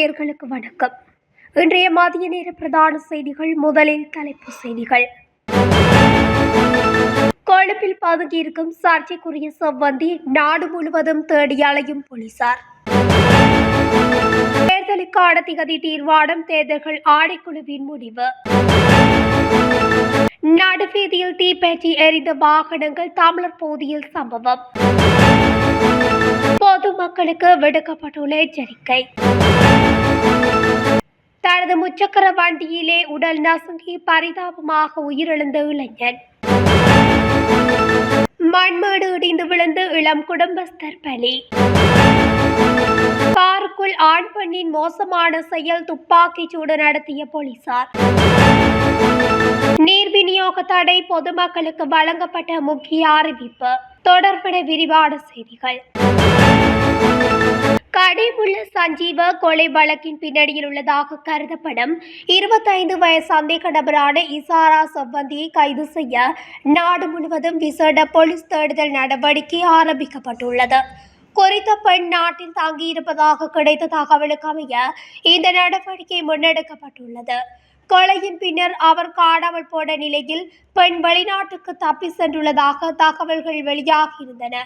நேயர்களுக்கு வணக்கம். இன்றைய மதிய நேர பிரதான செய்திகள் முதலில் தலைப்பு செய்திகள். கொழும்பில் பதுங்கியிருக்கும் சர்ச்சைக்குரிய செவ்வந்தி நாடு முழுவதும் தேடி அலையும் போலீசார். தேர்தலுக்கான திகதி தீர்மானம் தேர்தல்கள் ஆணைக்குழுவின் முடிவு. நடுவீதியில் தீப்பற்றி எரிந்த வாகனங்கள் தமிழர் பகுதியில் சம்பவம். பொதுமக்களுக்கு விடுக்கப்பட்டுள்ள எச்சரிக்கை. தனது முச்சக்கர வண்டியிலே உடல் நசுங்கி பரிதாபமாக உயிரிழந்த இளைஞன். மண்மேடு இடிந்து விழுந்து இளம் குடும்பஸ்தர் பலி. காருக்குள் ஆண் பெண்ணின் மோசமான செயல் துப்பாக்கிச் சூடு நடத்திய போலீசார். நீர் விநியோக தடை பொதுமக்களுக்கு வழங்கப்பட்ட முக்கிய அறிவிப்பு. தொடர்பட விரிவான செய்திகள். கடைமுள்ள சஞ்சீவ கொலை வழக்கின் பின்னணியில் உள்ளதாக கருதப்படும் இருபத்தைந்து வயது சந்தேக நபரான இசாரா சவ்வந்தியை கைது செய்ய நாடு முழுவதும் விசேட போலீஸ் தேடுதல் நடவடிக்கை ஆரம்பிக்கப்பட்டுள்ளது. குறித்த பெண் நாட்டில் தங்கியிருப்பதாக கிடைத்த தகவலுக்கு அமைய இந்த நடவடிக்கை முன்னெடுக்கப்பட்டுள்ளது. கொலையின் பின்னர் அவர் காணாமல் போன நிலையில் பெண் வெளிநாட்டுக்கு தப்பி சென்றுள்ளதாக தகவல்கள் வெளியாகியிருந்தன.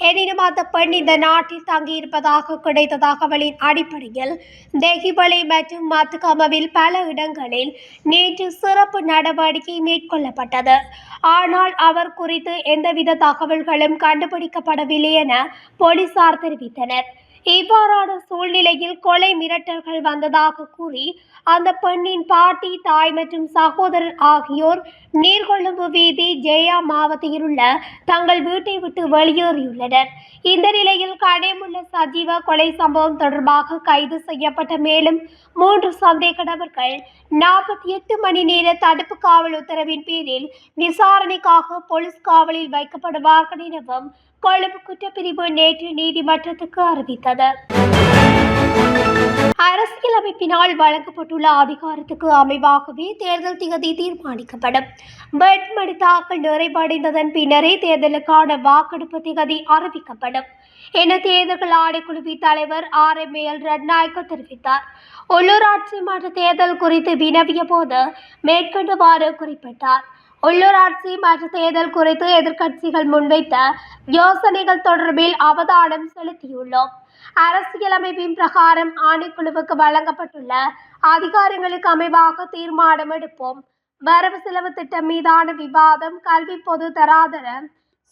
எனினும் அந்த பெண் இந்த நாட்டில் தங்கியிருப்பதாக கிடைத்த தகவலின் அடிப்படையில் தெஹிபலை மற்றும் மத்துகமவில் பல இடங்களில் நேற்று சிறப்பு நடவடிக்கை மேற்கொள்ளப்பட்டது. ஆனால் அவர் குறித்து எந்தவித தகவல்களும் கண்டுபிடிக்கப்படவில்லை என போலீசார் தெரிவித்தனர். இவ்வாறான சூழ்நிலையில் கொலை மிரட்டல்கள் வந்ததாக கூறி அந்த பெண்ணின் பாட்டி தாய் மற்றும் சகோதரர் ஆகியோர் நீர்கொழும்பு வீதி ஜெயா மாவட்டத்தில் உள்ள தங்கள் வீட்டை விட்டு வெளியேறியுள்ளனர். இந்த நிலையில் கடைமுள்ள சஜீவ கொலை சம்பவம் தொடர்பாக கைது செய்யப்பட்ட மேலும் மூன்று சந்தேக நபர்கள் நாற்பத்தி எட்டு மணி நேர தடுப்பு காவல் உத்தரவின் பேரில் விசாரணைக்காக போலீஸ் காவலில் வைக்கப்படுவார்கள் எனவும் கொழும்பு குற்றப்பிரிவு நேற்று நீதிமன்றத்துக்கு அறிவித்தது. அரசியலமைப்பினால் வழங்கப்பட்டுள்ள அதிகாரத்துக்கு அமைவாகவே தேர்தல் திகதி தீர்மானிக்கப்படும். வேட்புமனு தாக்கல் நிறைவடைந்ததன் பின்னரே தேர்தலுக்கான வாக்கெடுப்பு திகதி அறிவிக்கப்படும். என தேர்தல்கள் ஆணைக்குழுவின் தலைவர் ஆர். எம். எல். ரட்நாயக்க தெரிவித்தார். உள்ளூராட்சி மன்ற தேர்தல் குறித்து வினவிய போது மேற்கொண்டவாறு குறிப்பிட்டார். உள்ளூராட்சி மற்ற தேர்தல் குறித்து எதிர்க்கட்சிகள் முன்வைத்த யோசனைகள் தொடர்பில் அவதானம் செலுத்தியுள்ளோம். அரசியலமைப்பின் பிரகாரம் ஆணைக்குழுவுக்கு வழங்கப்பட்டுள்ள அதிகாரங்களுக்கு அமைவாக தீர்மானம் எடுப்போம். வரவு செலவு திட்டம் மீதான விவாதம் கல்வி பொது தராதர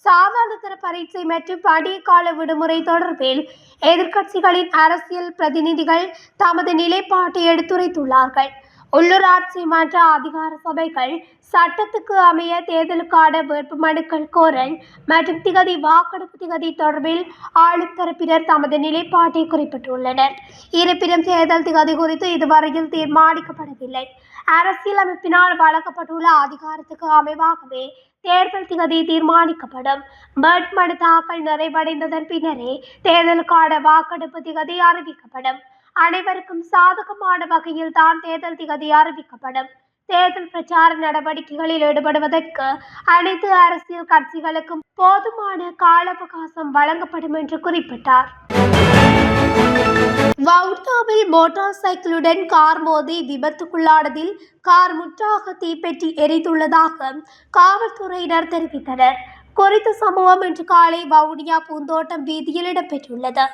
சாதாரணத்தர பரீட்சை மற்றும் பண்டிகைக்கால விடுமுறை தொடர்பில் எதிர்க்கட்சிகளின் அரசியல் பிரதிநிதிகள் தமது நிலைப்பாட்டை எடுத்துரைத்துள்ளார்கள். உள்ளூராட்சி மன்ற அதிகார சபைகள் சட்டத்துக்கு அமைய தேர்தலுக்கான வேட்புமனுக்கள் கோரல் மற்றும் திகதி வாக்கெடுப்பு திகதி தொடர்பில் ஆளும் தரப்பினர் தமது நிலைப்பாட்டை குறிப்பிட்டுள்ளனர். இருப்பினும் தேர்தல் திகதி குறித்து இதுவரையில் தீர்மானிக்கப்படவில்லை. அரசியலமைப்பினால் வழங்கப்பட்டுள்ள அதிகாரத்துக்கு அமைவாகவே தேர்தல் திகதி தீர்மானிக்கப்படும். வேட்புமனு தாக்கல் நிறைவடைந்ததன் பின்னரே தேர்தலுக்கான வாக்கெடுப்பு திகதி அறிவிக்கப்படும். அனைவருக்கும் சாதகமான வகையில் தான் தேர்தல் திகதி அறிவிக்கப்படும். தேர்தல் பிரச்சார நடவடிக்கைகளில் ஈடுபடுவதற்கு அனைத்து அரசியல் கட்சிகளுக்கும் போதுமான கால அவகாசம் வழங்கப்படும் என்று குறிப்பிட்டார். வவுட்டாவில் மோட்டார் சைக்கிளுடன் கார் மோதி விபத்துக்குள்ளானதில் கார் முற்றாக தீப்பெற்றி எரித்துள்ளதாக காவல்துறையினர் தெரிவித்தனர். குறித்த சம்பவம் இன்று காலை வவுனியா பூந்தோட்டம் வீதியில் இடம்பெற்றுள்ளது.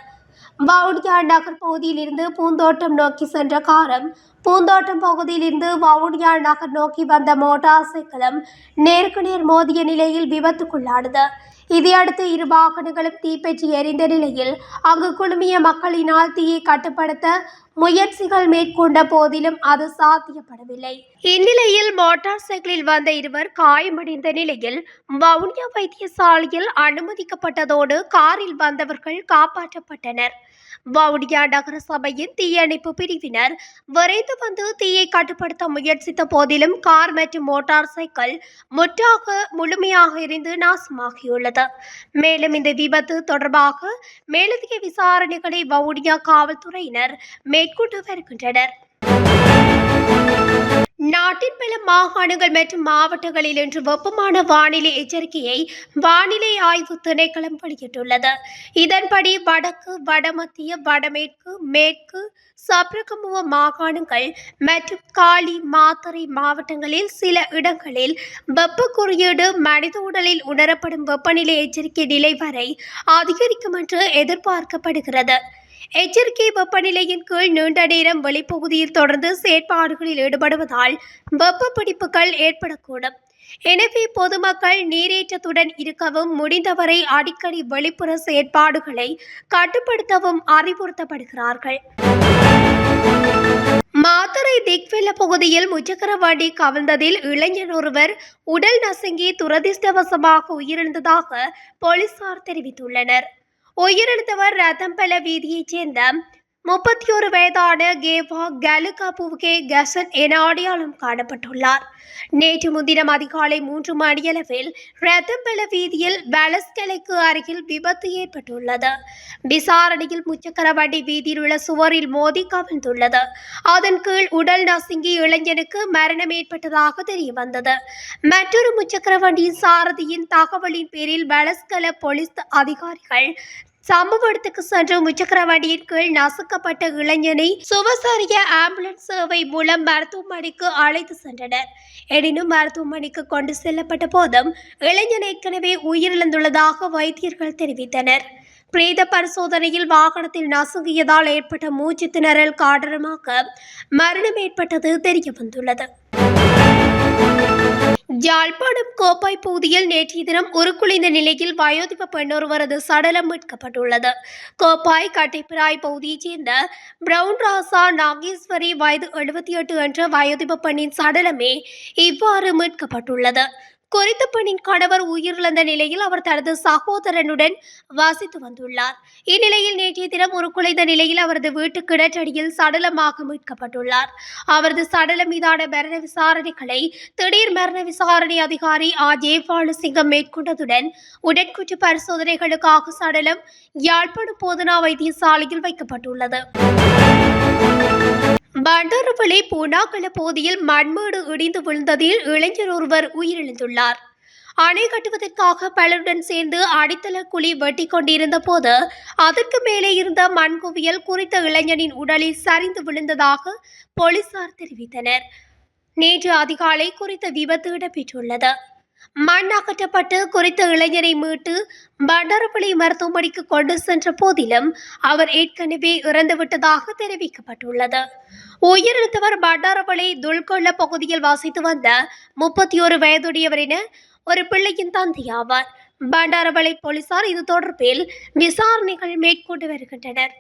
வவுனியா நகர் பகுதியிலிருந்து பூந்தோட்டம் நோக்கி சென்ற காரம் பூந்தோட்டம் பகுதியிலிருந்து வவுனியா நகர் நோக்கி வந்த மோட்டார் சைக்கிளும் நேருக்கு நேர் மோதிய நிலையில் விபத்துக்குள்ளானது. இதையடுத்து இரு வாகனங்களும் தீப்பற்றி எரிந்த நிலையில் அங்கு குழுமிய மக்களினால் தீயை கட்டுப்படுத்த முயற்சிகள் மேற்கொண்ட போதிலும் அது சாத்தியப்படவில்லை. இந்நிலையில் மோட்டார் சைக்கிளில் வந்த இருவர் காயமடைந்த நிலையில் வவுனியா வைத்தியசாலையில் அனுமதிக்கப்பட்டதோடு காரில் வந்தவர்கள் காப்பாற்றப்பட்டனர். வவுனியா நகர சபையின் தீயணைப்பு பிரிவினர் விரைந்து வந்து தீயை கட்டுப்படுத்த முயற்சித்த போதிலும் கார் மற்றும் மோட்டார் சைக்கிள் முற்றாக முழுமையாக இருந்து நாசமாகியுள்ளது. மேலும் இந்த விபத்து தொடர்பாக மேலதிக விசாரணைகளை வவுனியா காவல்துறையினர் மேற்கொண்டு வருகின்றனர். நாட்டின் பல மாகாணங்கள் மற்றும் மாவட்டங்களில் இன்று வெப்பமான வானிலை எச்சரிக்கையை வானிலை ஆய்வு திணைக்களம் வெளியிட்டுள்ளது. இதன்படி வடக்கு வடமத்திய வடமேற்கு மேற்கு சப்ரகமுவ மாகாணங்கள் மற்றும் காலி மாத்தறை மாவட்டங்களில் சில இடங்களில் வெப்ப குறியீடு மனித உடலில் உணரப்படும் வெப்பநிலை எச்சரிக்கை நிலை வரை அதிகரிக்கும் என்று எதிர்பார்க்கப்படுகிறது. எச்சரிக்கை வெப்பநிலையின் கீழ் நீண்ட நேரம் வெளிப்பகுதியில் தொடர்ந்து செயற்பாடுகளில் ஈடுபடுவதால் வெப்ப பிடிப்புகள் ஏற்படக்கூடும். எனவே பொதுமக்கள் நீரேற்றத்துடன் இருக்கவும் முடிந்தவரை அடிக்கடி வெளிப்புற செயற்பாடுகளை கட்டுப்படுத்தவும் அறிவுறுத்தப்படுகிறார்கள். மாத்தறை திக்வெல்ல பகுதியில் முச்சக்கர வண்டி கவிழ்ந்ததில் இளைஞர் ஒருவர் உடல் நசுங்கி துரதிர்ஷ்டவசமாக உயிரிழந்ததாக போலீசார் தெரிவித்துள்ளனர். உயிரிழந்தவர் ரத்தம்பல வீதியைச் சேர்ந்த முப்பத்தி ஒரு வயதான கேவா கலுகாபுவுகே கசன் என அடையாளம் காணப்பட்டுள்ளார். நேற்று முன்தினம் அதிகாலை மூன்று மணியளவில் ரத்தம்பல வீதியில் வலஸ்கலைக்கு அருகில் விபத்து ஏற்பட்டுள்ளது. விசாரணையில் முச்சக்கரவண்டி வீதியில் உள்ள சுவரில் மோதி கவிழ்ந்துள்ளது. அதன் கீழ் உடல் நசுங்கி இளைஞனுக்கு மரணம் ஏற்பட்டதாக தெரிய வந்தது மற்றொரு முச்சக்கரவண்டியின் சாரதியின் தகவலின் பேரில் வலஸ்கல போலீஸ் அதிகாரிகள் சம்பவ இடத்துக்கு சென்ற முச்சக்கர வண்டியின் கீழ் நசுக்கப்பட்ட இளைஞனை சுவசாரிய ஆம்புலன்ஸ் சேவை மூலம் மருத்துவமனைக்கு அழைத்து சென்றனர். எனினும் மருத்துவமனைக்கு கொண்டு செல்லப்பட்ட போதும் இளைஞன் ஏற்கனவே உயிரிழந்துள்ளதாக வைத்தியர்கள் தெரிவித்தனர். பிரேத பரிசோதனையில் வாகனத்தில் நசுங்கியதால் ஏற்பட்ட மூச்சு திணறல் காரணமாக மரணம் ஏற்பட்டது தெரிய வந்துள்ளது யாழ்ப்பாணம் கோப்பாய் பகுதியில் நேற்றைய தினம் உருக்குலைந்த நிலையில் வயோதிப பெண்ணொருவரது சடலம் மீட்கப்பட்டுள்ளது. கோப்பாய் கட்டைப்பிராய் பகுதியைச் சேர்ந்த பிரவுன் ராசா நாகேஸ்வரி வயது எழுபத்தி எட்டு என்ற வயோதிப பெண்ணின் சடலமே இவ்வாறு மீட்கப்பட்டுள்ளது. குறித்த பெண்ணின் கணவர் உயிரிழந்த நிலையில் அவர் தனது சகோதரனுடன் வாசித்து வந்துள்ளார். இந்நிலையில் நேற்றைய தினம் ஒரு குலைந்த நிலையில் அவரது வீட்டு கிணற்றடியில் சடலமாக மீட்கப்பட்டுள்ளார். அவரது சடலம் மீதான மரண விசாரணைகளை திடீர் மரண விசாரணை அதிகாரி ஆ ஜெயபாலசிங்கம் மேற்கொண்டதுடன் உடற்குற்று பரிசோதனைகளுக்காக சடலம் யாழ்ப்பாணம் போதனா வைத்தியசாலையில் வைக்கப்பட்டுள்ளது. பண்டரவளை பூனாக்கல பகுதியில் மண்மேடு இடிந்து விழுந்ததில் இளைஞர் ஒருவர் உயிரிழந்துள்ளார். அணை கட்டுவதற்காக பலருடன் சேர்ந்து அடித்தள குழி வெட்டி கொண்டிருந்த போது அதற்கு மேலே இருந்த மண் குவியல் குறித்த இளைஞனின் உடலில் சரிந்து விழுந்ததாக போலீசார் தெரிவித்தனர். நேற்று அதிகாலை குறித்த விபத்து இடம்பெற்றுள்ளது. மண் அகற்றப்பட்டு குறித்த இளைஞரை மீட்டு பண்டாரப்பள்ளி மருத்துவமனைக்கு கொண்டு சென்ற போதிலும் அவர் ஏற்கனவே இறந்துவிட்டதாக தெரிவிக்கப்பட்டுள்ளது. உயிரிழந்தவர் பண்டாரப்பள்ளி துல்கொள்ள பகுதியில் வசித்து வந்த முப்பத்தி ஒரு வயதுடையவர் என ஒரு பிள்ளையின் தந்தையாவார் பண்டாரவளை போலீசார் இது தொடர்பில் விசாரணைகள் மேற்கொண்டு வருகின்றனர்.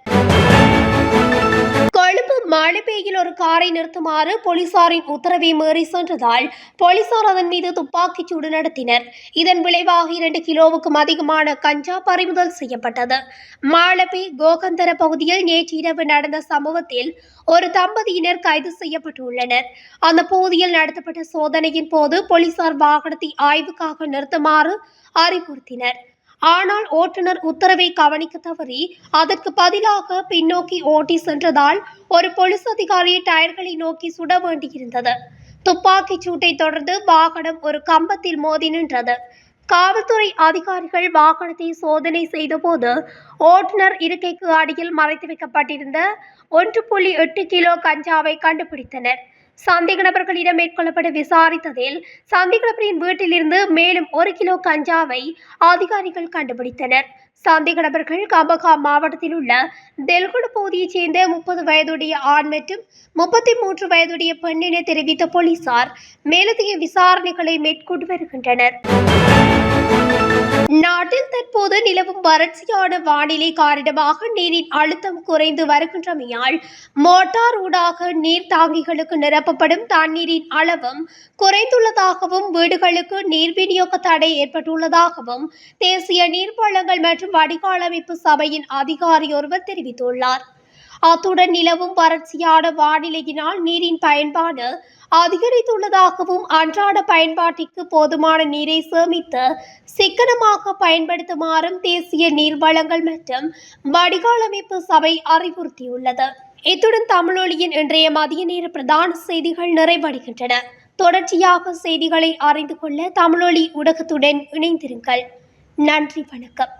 கொழும்பு மாளிகையில் ஒரு காரை நிறுத்துமாறு போலீசாரின் உத்தரவை மீறி சென்றதால் போலீசார் அதன் மீது துப்பாக்கிச் சூடு நடத்தினர். இதன் விளைவாக இரண்டு கிலோவுக்கும் அதிகமான கஞ்சா பறிமுதல் செய்யப்பட்டது. மாலபே கோகந்தர பகுதியில் நேற்று இரவு நடந்த சம்பவத்தில் ஒரு தம்பதியினர் கைது செய்யப்பட்டுள்ளனர். அந்த பகுதியில் நடத்தப்பட்ட சோதனையின் போது போலீசார் வாகனத்தை ஆய்வுக்காக நிறுத்துமாறு அறிவுறுத்தினர். ஆனால் ஓட்டுநர் உத்தரவை கவனிக்க தவறி அதற்கு பதிலாக பின்னோக்கி ஓட்டி சென்றதால் ஒரு போலீஸ் அதிகாரி டயர்களை நோக்கி சுட வேண்டியிருந்தது. துப்பாக்கிச் சூட்டை தொடர்ந்து வாகனம் ஒரு கம்பத்தில் மோதி நின்றது. காவல்துறை அதிகாரிகள் வாகனத்தை சோதனை செய்தபோது ஓட்டுநர் இருக்கைக்கு அடியில் மறைத்து வைக்கப்பட்டிருந்த ஒன்று புள்ளி எட்டு கிலோ கஞ்சாவை கண்டுபிடித்தனர். சந்தேக நபர்களிடம் மேற்கொள்ளப்பட்டு விசாரித்ததில் சந்தேக நபரின் வீட்டிலிருந்து மேலும் ஒரு கிலோ கஞ்சாவை அதிகாரிகள் கண்டுபிடித்தனர். சந்தேக நபர்கள் கபகா மாவட்டத்தில் உள்ள தெல்குடு பகுதியைச் சேர்ந்த முப்பது வயதுடைய ஆண் மற்றும் முப்பத்தி மூன்று வயதுடைய பெண் என தெரிவித்த போலீசார் மேலதிக விசாரணைகளை மேற்கொண்டு வருகின்றனர். நாட்டில் தற்போது நிலவும் வறட்சியான வானிலை காரணமாக நீரின் அழுத்தம் குறைந்து வருகின்றமையால் மோட்டார் ஊடாக நீர் தாங்கிகளுக்கு நிரப்பப்படும் தண்ணீரின் அளவும் குறைந்துள்ளதாகவும் வீடுகளுக்கு நீர் விநியோக தடை ஏற்பட்டுள்ளதாகவும் தேசிய நீர்வளங்கள் மற்றும் வடிகால் அமைப்பு சபையின் அதிகாரி ஒருவர் தெரிவித்துள்ளார். அத்துடன் நிலவும் வறட்சியான வானிலையினால் நீரின் பயன்பாடு அதிகரித்துள்ளதாகவும் அன்றாட பயன்பாட்டிற்கு போதுமான நீரை சேமித்து சிக்கனமாக பயன்படுத்துமாறும் தேசிய நீர்வளங்கள் மற்றும் வடிகால் அமைப்பு சபை அறிவுறுத்தியுள்ளது. இத்துடன் தமிழொலியின் இன்றைய மதிய நேர பிரதான செய்திகள் நிறைவடைகின்றன. தொடர்ச்சியாக செய்திகளை அறிந்து கொள்ள தமிழொலி ஊடகத்துடன் இணைந்திருங்கள். நன்றி வணக்கம்.